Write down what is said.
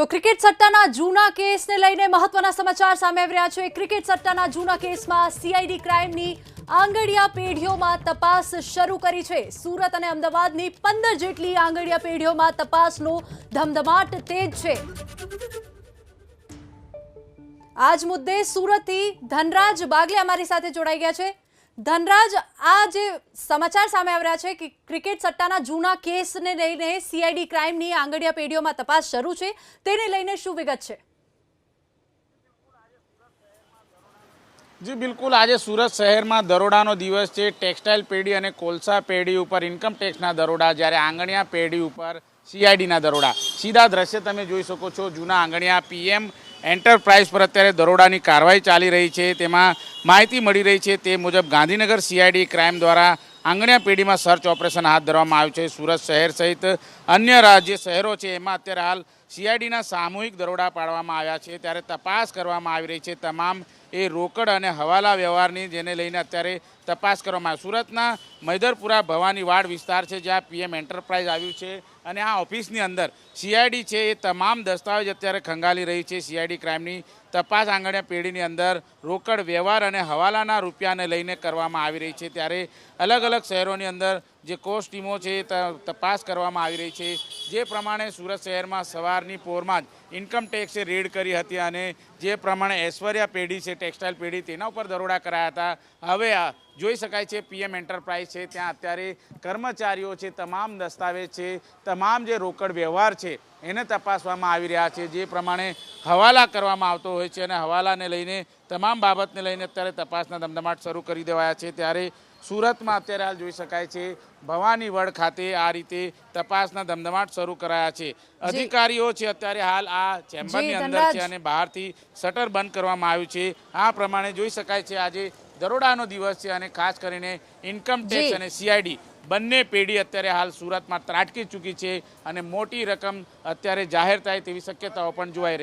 તો ક્રિકેટ સટ્ટાના જૂના કેસને લઈને મહત્વના સમાચાર સામે આવી રહ્યા છે. ક્રિકેટ સટ્ટાના જૂના કેસમાં સીઆઈડી ક્રાઇમની આંગડિયા પેઢીઓમાં તપાસ શરૂ કરી છે. સુરત અને અમદાવાદની પંદર જેટલી આંગડિયા પેઢીઓમાં તપાસનો ધમધમાટ તેજ છે. આજ મુદ્દે સુરતથી ધનરાજ બાગલે અમારી સાથે જોડાઈ ગયા છે. ધનરાજ, આ જે સમાચાર સામે આવ્યા છે કે ક્રિકેટ સટ્ટાના જૂના કેસને લઈને સીઆઈડી ક્રાઇમની આંગડિયા પેઢીઓમાં તપાસ શરૂ છે, તેને લઈને શું વિગત છે? જી, બિલકુલ. આજે સુરત શહેરમાં દરોડાનો દિવસ છે. ટેક્સટાઇલ પેઢી અને કોલસા પેઢી ઉપર, ઇન્કમ ટેક્સના દરોડા, જ્યારે આંગણિયા પેઢી ઉપર સીઆઈડીના દરોડા. સીધા દ્રશ્ય તમે જોઈ શકો છો. જૂના આંગણિયા પીએમ એન્ટરપ્રાઇઝ પર અત્યારે દરોડાની કાર્યવાહી ચાલી રહી છે. તેમાં માહિતી મળી રહી છે તે મુજબ ગાંધીનગર સીઆઈડી ક્રાઇમ દ્વારા આંગણિયા પેઢીમાં સર્ચ ઓપરેશન હાથ ધરવામાં આવ્યું છે. સુરત શહેર સહિત અન્ય રાજ્ય શહેરો છે. એમાં અત્યારે હાલ સીઆઈડીના સામૂહિક દરોડા પાડવામાં આવ્યા છે. ત્યારે તપાસ કરવામાં આવી રહી છે. તમામ એ રોકડ અને હવાલા વ્યવહારની જેને લઈને અત્યારે તપાસ કરવામાં આવી. સુરતના મૈદરપુરા ભવાની વાડ વિસ્તાર છે, જ્યાં પીએમ એન્ટરપ્રાઇઝ આવ્યું છે અને આ ઓફિસની અંદર સીઆઈડી છે એ તમામ દસ્તાવેજ અત્યારે ખંગાલી રહી છે. સીઆઈડી ક્રાઇમની તપાસ આંગણ્યા પેઢીની અંદર રોકડ વ્યવહાર અને હવાલાના રૂપિયાને લઈને કરવામાં આવી રહી છે. ત્યારે અલગ અલગ શહેરોની અંદર જે કોસ્ટ ટીમો છે તપાસ કરવામાં આવી રહી છે. જે પ્રમાણે સુરત શહેરમાં સવારની પોરમાં જ ઇન્કમટેક્સે રેડ કરી હતી અને જે પ્રમાણે ઐશ્વર્યા પેઢી છે ટેક્સટાઇલ પેઢી, તેના ઉપર દરોડા કરાયા હતા. હવે આ જોઈ શકાય છે પીએમ એન્ટરપ્રાઇઝ છે ત્યાં અત્યારે કર્મચારીઓ છે તમામ દસ્તાવેજ છે તમામ જે રોકડ વ્યવહાર છે એને તપાસવામાં આવી રહ્યા છે જે પ્રમાણે હવાલા કરવામાં આવતો હોય છે અને હવાલાને લઈને તમામ બાબતને લઈને અત્યારે તપાસના ધમધમાટ શરૂ કરી દેવાયા છે. ત્યારે સુરતમાં અત્યારે હાલ જોઈ શકાય છે ભવાની વડ ખાતે આ રીતે તપાસના ધમધમાટ શરૂ કરાયા છે. અધિકારીઓ છે અત્યારે હાલ આ ચેમ્બરની અંદર છે અને બહારથી શટર બંધ કરવામાં આવ્યું છે. આ પ્રમાણે જોઈ શકાય છે આજે દરોડાનો દિવસ છે અને ખાસ કરીને ઇન્કમ ટેક્સ અને સીઆઈડી બંને પેઢી અત્યારે હાલ સુરતમાં ત્રાટકી ચૂકી છે અને મોટી રકમ અત્યારે જાહેર થાય તેવી શક્યતાઓ પણ જોવાઈ રહી